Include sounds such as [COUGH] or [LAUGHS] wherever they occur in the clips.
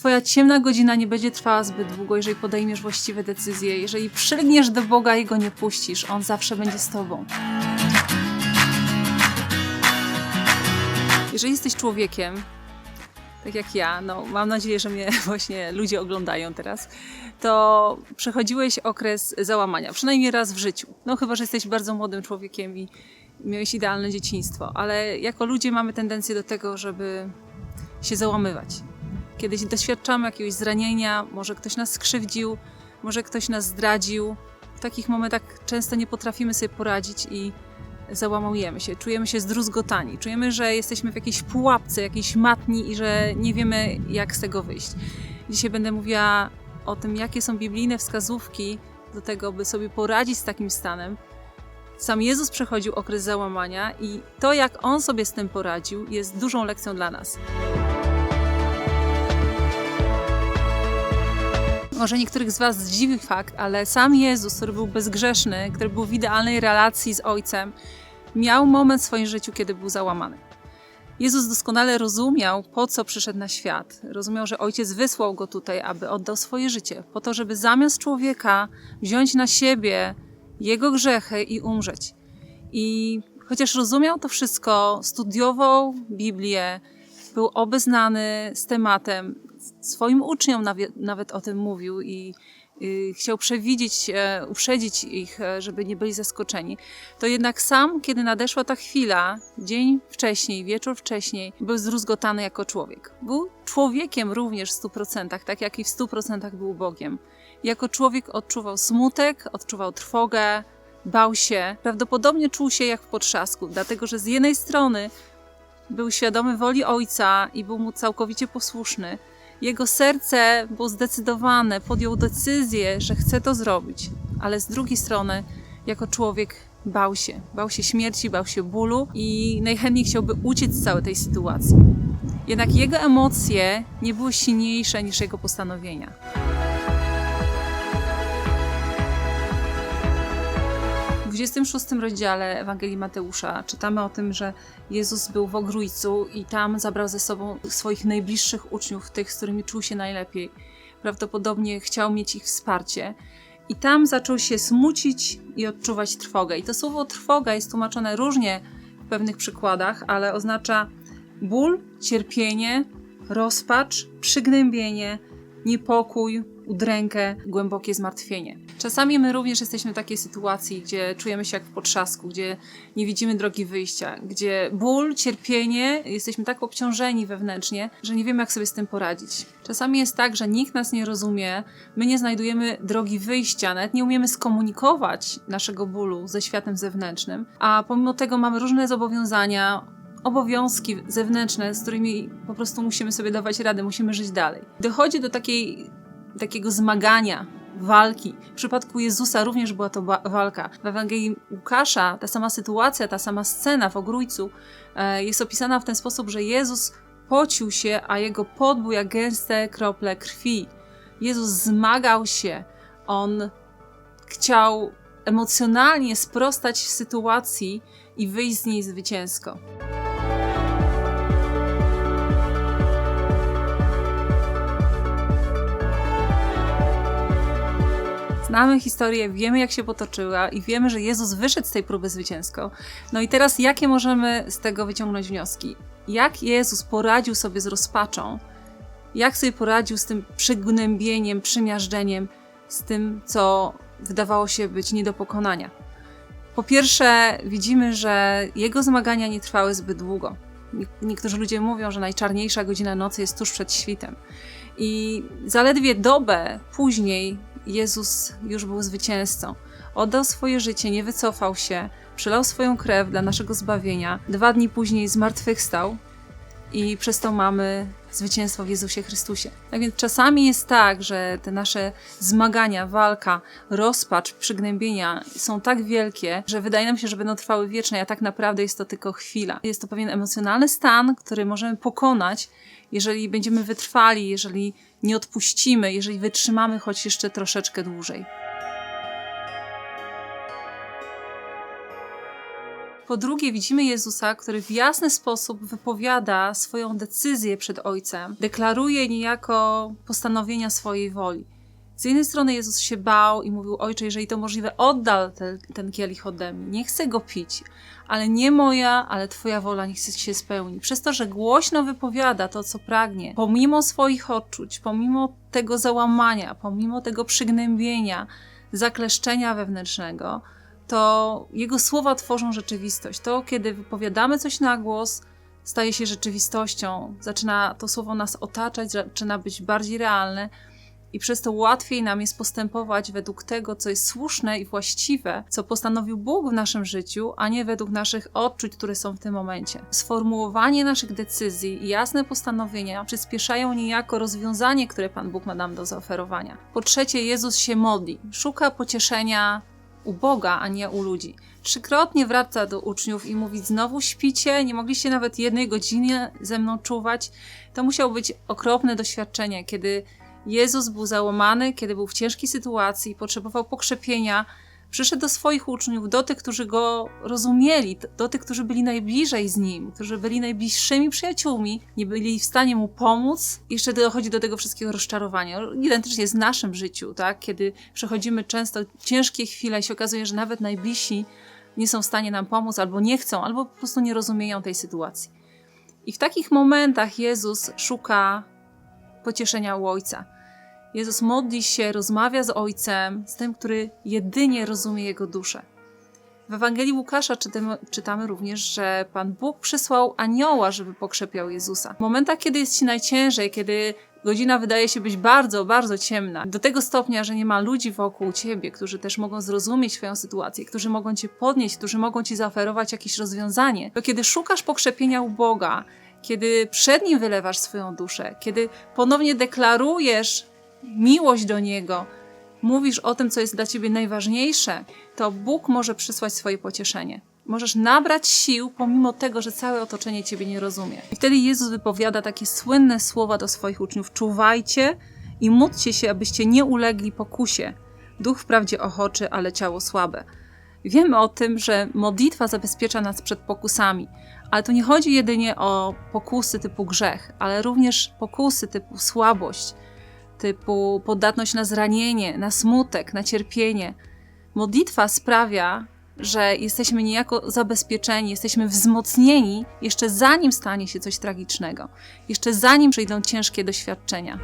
Twoja ciemna godzina nie będzie trwała zbyt długo, jeżeli podejmiesz właściwe decyzje, jeżeli przylgniesz do Boga i Go nie puścisz, On zawsze będzie z Tobą. Jeżeli jesteś człowiekiem, tak jak ja, no mam nadzieję, że mnie [LAUGHS] właśnie ludzie oglądają teraz, to przechodziłeś okres załamania, przynajmniej raz w życiu. No chyba, że jesteś bardzo młodym człowiekiem i miałeś idealne dzieciństwo, ale jako ludzie mamy tendencję do tego, żeby się załamywać. Kiedy doświadczamy jakiegoś zranienia, może ktoś nas skrzywdził, może ktoś nas zdradził, w takich momentach często nie potrafimy sobie poradzić i załamujemy się, czujemy się zdruzgotani, czujemy, że jesteśmy w jakiejś pułapce, jakiejś matni i że nie wiemy, jak z tego wyjść. Dzisiaj będę mówiła o tym, jakie są biblijne wskazówki do tego, by sobie poradzić z takim stanem. Sam Jezus przechodził okres załamania i to, jak On sobie z tym poradził, jest dużą lekcją dla nas. Może niektórych z Was zdziwi fakt, ale sam Jezus, który był bezgrzeszny, który był w idealnej relacji z Ojcem, miał moment w swoim życiu, kiedy był załamany. Jezus doskonale rozumiał, po co przyszedł na świat. Rozumiał, że Ojciec wysłał go tutaj, aby oddał swoje życie, po to, żeby zamiast człowieka wziąć na siebie jego grzechy i umrzeć. I chociaż rozumiał to wszystko, studiował Biblię, był obeznany z tematem, swoim uczniom nawet o tym mówił i y, chciał przewidzieć, e, uprzedzić ich, e, żeby nie byli zaskoczeni, to jednak sam, kiedy nadeszła ta chwila, dzień wcześniej, wieczór wcześniej, był zdruzgotany jako człowiek. Był człowiekiem również w 100%, tak jak i w 100% był Bogiem. Jako człowiek odczuwał smutek, odczuwał trwogę, bał się, prawdopodobnie czuł się jak w potrzasku, dlatego że z jednej strony był świadomy woli ojca i był mu całkowicie posłuszny. Jego serce było zdecydowane, podjął decyzję, że chce to zrobić, ale z drugiej strony, jako człowiek, bał się. Bał się śmierci, bał się bólu i najchętniej chciałby uciec z całej tej sytuacji. Jednak jego emocje nie były silniejsze niż jego postanowienia. W 26 rozdziale Ewangelii Mateusza czytamy o tym, że Jezus był w Ogrójcu i tam zabrał ze sobą swoich najbliższych uczniów, tych, z którymi czuł się najlepiej. Prawdopodobnie chciał mieć ich wsparcie. I tam zaczął się smucić i odczuwać trwogę. I to słowo trwoga jest tłumaczone różnie w pewnych przykładach, ale oznacza ból, cierpienie, rozpacz, przygnębienie, niepokój, udrękę, głębokie zmartwienie. Czasami my również jesteśmy w takiej sytuacji, gdzie czujemy się jak w potrzasku, gdzie nie widzimy drogi wyjścia, gdzie ból, cierpienie, jesteśmy tak obciążeni wewnętrznie, że nie wiemy, jak sobie z tym poradzić. Czasami jest tak, że nikt nas nie rozumie, my nie znajdujemy drogi wyjścia, nawet nie umiemy skomunikować naszego bólu ze światem zewnętrznym, a pomimo tego mamy różne zobowiązania, obowiązki zewnętrzne, z którymi po prostu musimy sobie dawać radę, musimy żyć dalej. Dochodzi do takiej, takiego zmagania, walki. W przypadku Jezusa również była to walka. W Ewangelii Łukasza ta sama sytuacja, ta sama scena w Ogrójcu e, jest opisana w ten sposób, że Jezus pocił się, a jego pot był jak gęste krople krwi. Jezus zmagał się, on chciał emocjonalnie sprostać sytuacji i wyjść z niej zwycięsko. Znamy historię, wiemy jak się potoczyła i wiemy, że Jezus wyszedł z tej próby zwycięsko. No i teraz jakie możemy z tego wyciągnąć wnioski? Jak Jezus poradził sobie z rozpaczą? Jak sobie poradził z tym przygnębieniem, przymiażdżeniem, z tym, co wydawało się być nie do pokonania? Po pierwsze, widzimy, że jego zmagania nie trwały zbyt długo. Nie- Niektórzy ludzie mówią, że najczarniejsza godzina nocy jest tuż przed świtem. I zaledwie dobę później Jezus już był zwycięzcą. Oddał swoje życie, nie wycofał się, przelał swoją krew dla naszego zbawienia. Dwa dni później zmartwychwstał i przez to mamy zwycięstwo w Jezusie Chrystusie. Tak więc czasami jest tak, że te nasze zmagania, walka, rozpacz, przygnębienia są tak wielkie, że wydaje nam się, że będą trwały wiecznie, a tak naprawdę jest to tylko chwila. Jest to pewien emocjonalny stan, który możemy pokonać, jeżeli będziemy wytrwali, jeżeli nie odpuścimy, jeżeli wytrzymamy choć jeszcze troszeczkę dłużej. Po drugie, widzimy Jezusa, który w jasny sposób wypowiada swoją decyzję przed Ojcem, deklaruje niejako postanowienia swojej woli. Z jednej strony Jezus się bał i mówił: Ojcze, jeżeli to możliwe, oddal te, ten kielich ode mnie. Nie chcę go pić, ale nie moja, ale Twoja wola niech się spełni. Przez to, że głośno wypowiada to, co pragnie, pomimo swoich odczuć, pomimo tego załamania, pomimo tego przygnębienia, zakleszczenia wewnętrznego, to jego słowa tworzą rzeczywistość. To, kiedy wypowiadamy coś na głos, staje się rzeczywistością, zaczyna to słowo nas otaczać, zaczyna być bardziej realne i przez to łatwiej nam jest postępować według tego, co jest słuszne i właściwe, co postanowił Bóg w naszym życiu, a nie według naszych odczuć, które są w tym momencie. Sformułowanie naszych decyzji i jasne postanowienia przyspieszają niejako rozwiązanie, które Pan Bóg ma nam do zaoferowania. Po trzecie, Jezus się modli, szuka pocieszenia u Boga, a nie u ludzi. Trzykrotnie wraca do uczniów i mówi: Znowu śpicie, nie mogliście nawet jednej godziny ze mną czuwać. To musiało być okropne doświadczenie, kiedy Jezus był załamany, kiedy był w ciężkiej sytuacji, potrzebował pokrzepienia. Przyszedł do swoich uczniów, do tych, którzy go rozumieli, do tych, którzy byli najbliżej z nim, którzy byli najbliższymi przyjaciółmi, nie byli w stanie mu pomóc. Jeszcze dochodzi do tego wszystkiego rozczarowania. Identycznie z naszym życiu, tak? kiedy przechodzimy często ciężkie chwile i się okazuje, że nawet najbliżsi nie są w stanie nam pomóc, albo nie chcą, albo po prostu nie rozumieją tej sytuacji. I w takich momentach Jezus szuka pocieszenia u Ojca. Jezus modli się, rozmawia z Ojcem, z tym, który jedynie rozumie Jego duszę. W Ewangelii Łukasza czytamy, czytamy, również, że Pan Bóg przysłał anioła, żeby pokrzepiał Jezusa. W momentach, kiedy jest Ci najciężej, kiedy godzina wydaje się być bardzo, bardzo ciemna, do tego stopnia, że nie ma ludzi wokół Ciebie, którzy też mogą zrozumieć Twoją sytuację, którzy mogą Cię podnieść, którzy mogą Ci zaoferować jakieś rozwiązanie, to kiedy szukasz pokrzepienia u Boga, kiedy przed Nim wylewasz swoją duszę, kiedy ponownie deklarujesz miłość do Niego, mówisz o tym, co jest dla Ciebie najważniejsze, to Bóg może przysłać swoje pocieszenie. Możesz nabrać sił, pomimo tego, że całe otoczenie Ciebie nie rozumie. I wtedy Jezus wypowiada takie słynne słowa do swoich uczniów: Czuwajcie i módlcie się, abyście nie ulegli pokusie. Duch wprawdzie ochoczy, ale ciało słabe. Wiemy o tym, że modlitwa zabezpiecza nas przed pokusami, ale tu nie chodzi jedynie o pokusy typu grzech, ale również pokusy typu słabość, typu podatność na zranienie, na smutek, na cierpienie. Modlitwa sprawia, że jesteśmy niejako zabezpieczeni, jesteśmy wzmocnieni jeszcze zanim stanie się coś tragicznego, jeszcze zanim przyjdą ciężkie doświadczenia.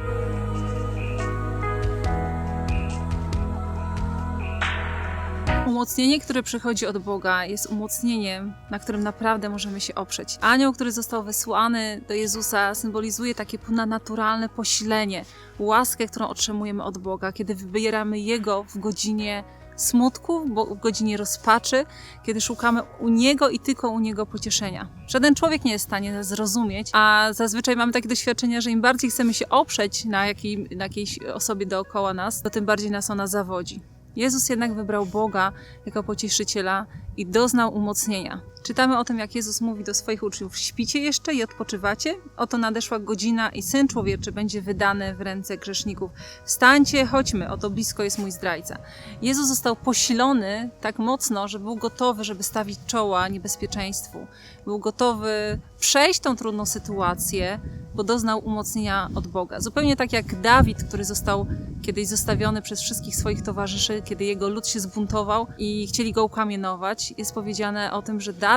Umocnienie, które przychodzi od Boga, jest umocnieniem, na którym naprawdę możemy się oprzeć. Anioł, który został wysłany do Jezusa, symbolizuje takie ponadnaturalne posilenie, łaskę, którą otrzymujemy od Boga, kiedy wybieramy Jego w godzinie smutku, w godzinie rozpaczy, kiedy szukamy u Niego i tylko u Niego pocieszenia. Żaden człowiek nie jest w stanie zrozumieć, a zazwyczaj mamy takie doświadczenia, że im bardziej chcemy się oprzeć na, jakiej, na jakiejś osobie dookoła nas, to tym bardziej nas ona zawodzi. Jezus jednak wybrał Boga jako pocieszyciela i doznał umocnienia. Czytamy o tym, jak Jezus mówi do swoich uczniów: Śpicie jeszcze i odpoczywacie? Oto nadeszła godzina i syn człowieczy będzie wydany w ręce grzeszników. Wstańcie, chodźmy, oto blisko jest mój zdrajca. Jezus został posilony tak mocno, że był gotowy, żeby stawić czoła niebezpieczeństwu. Był gotowy przejść tą trudną sytuację, bo doznał umocnienia od Boga. Zupełnie tak jak Dawid, który został kiedyś zostawiony przez wszystkich swoich towarzyszy, kiedy jego lud się zbuntował i chcieli go ukamienować. Jest powiedziane o tym, że Dawid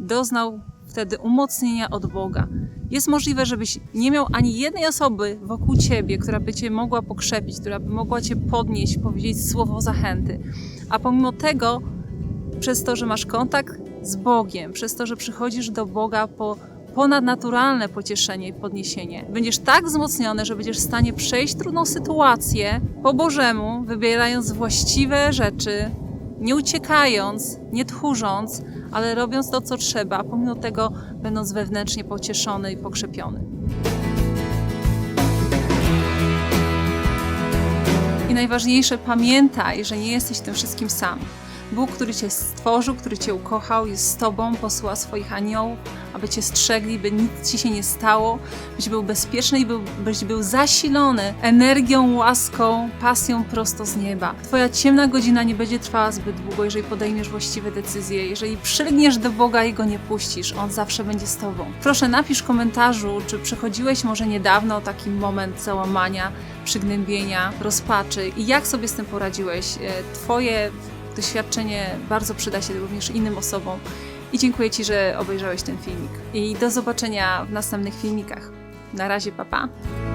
doznał wtedy umocnienia od Boga. Jest możliwe, żebyś nie miał ani jednej osoby wokół ciebie, która by cię mogła pokrzepić, która by mogła cię podnieść, powiedzieć słowo zachęty. A pomimo tego, przez to, że masz kontakt z Bogiem, przez to, że przychodzisz do Boga po ponadnaturalne pocieszenie i podniesienie. Będziesz tak wzmocniony, że będziesz w stanie przejść trudną sytuację po Bożemu, wybierając właściwe rzeczy, nie uciekając, nie tchórząc, ale robiąc to, co trzeba, pomimo tego będąc wewnętrznie pocieszony i pokrzepiony. I najważniejsze, pamiętaj, że nie jesteś tym wszystkim sam. Bóg, który Cię stworzył, który Cię ukochał, jest z Tobą, posyła swoich aniołów, aby Cię strzegli, by nic Ci się nie stało, byś był bezpieczny i był, byś był zasilony energią, łaską, pasją prosto z nieba. Twoja ciemna godzina nie będzie trwała zbyt długo, jeżeli podejmiesz właściwe decyzje, jeżeli przylgniesz do Boga i Go nie puścisz, On zawsze będzie z Tobą. Proszę napisz w komentarzu, czy przechodziłeś może niedawno taki moment załamania, przygnębienia, rozpaczy i jak sobie z tym poradziłeś. E, Twoje doświadczenie bardzo przyda się również innym osobom. I dziękuję Ci, że obejrzałeś ten filmik. I do zobaczenia w następnych filmikach. Na razie, papa. Pa.